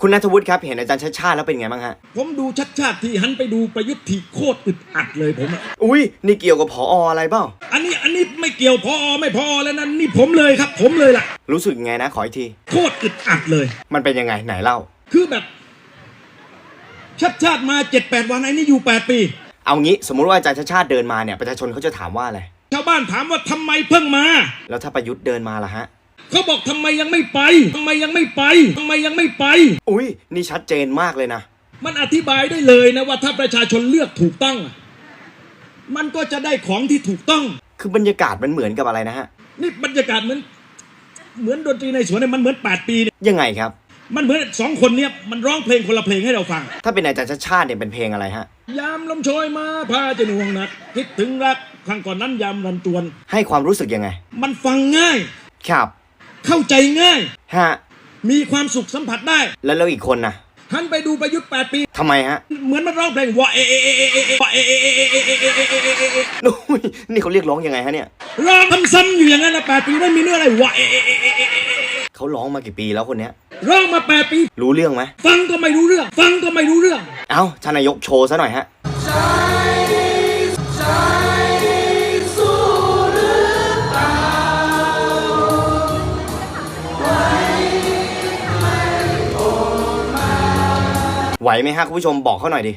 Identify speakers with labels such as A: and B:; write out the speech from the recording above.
A: คุณนัทวุฒิครับเห็นอาจารย์ชาติชาติแล้วเป็นไงบ้างฮะ
B: ผมดูชัดชาติที่หันไปดูประยุทธ์ที่โคตรอึดอัดเลยผมอะ
A: อุ้ยนี่เกี่ยวกับผออะไรเปล่า
B: อันนี้อันนี้ไม่เกี่ยวพอไม่พอแล้วนะนี่ผมเลยครับ ผมเลยล่ะ
A: รู้สึกไงนะขออีกที
B: โคตรอึดอัดเลย
A: มันเป็นยังไงไหนเล่า
B: คือแบบ ชัดชาติมาเจ็ดแปดวันไอ้นี่อยู่แปดปี
A: เอางี้สมมุติว่าอาจารย์ชาติชาติเดินมาเนี่ยประชาชนเขาจะถามว่าอะไร
B: ชาวบ้านถามว่าทำไมเพิ่งมา
A: แล้วถ้าประยุทธ์เดินมาล่ะฮะ
B: เขาบอกทำไมยังไม่ไปทำไมยังไม่ไปทำไมยังไม่ไป
A: อุ้ยนี่ชัดเจนมากเลยนะ
B: มันอธิบายได้เลยนะว่าถ้าประชาชนเลือกถูกต้องอะมันก็จะได้ของที่ถูกต้อง
A: คือบรรยากาศมันเหมือนกับอะไรนะฮะ
B: นี่บรรยากาศเหมือนเหมือนดนตรีในสวนเนี่ยมันเหมือน 8 ปีเนี่ย
A: ยังไงครับ
B: มันเหมือนสองคนเนี่ยมันร้องเพลงคนละเพลงให้เราฟัง
A: ถ้าเป็นอาจารย์ชาติชาติเนี่ยเป็นเพลงอะไรฮะ
B: ยามลมโชยมาพาจะหน่วงหนัก คิดถึงรักครั้งก่อนนั้นยามรันจวน
A: ให้ความรู้สึกยังไง
B: มันฟังง่าย
A: ครับ
B: เข้าใจง่าย
A: ฮะ
B: มีความสุขสัมผัสได้
A: แล้วแล้วอีกคนนะ
B: หันไปดูประยุทธ์8ปี
A: ทำไมฮะ
B: เหมือนมันร้องเพลงวะเอเอเอเอเอเอวะเอเอเอเอเอเอเอเอเอเอเอเอ
A: อุ้ยนี่เขาเรียกร้องยังไงฮะเนี่ย
B: ร้องซ้ำๆอยู่อย่างนั้นนะแปดปีไม่มีเนื้ออะไรวะเอเอเอเอเอเอเอ
A: เขาร้องมากี่ปีแล้วคนเนี้ย
B: ร้องมาแปดปี
A: รู้เรื่องไหม
B: ฟังก็ไม่รู้เรื่อง ฟังก็ไม่รู้เรื่อง
A: เอ้าท่านนายกโชว์ซะหน่อยฮะ ไหวไหมฮะคุณผู้ชมบอกเขาหน่อยดิ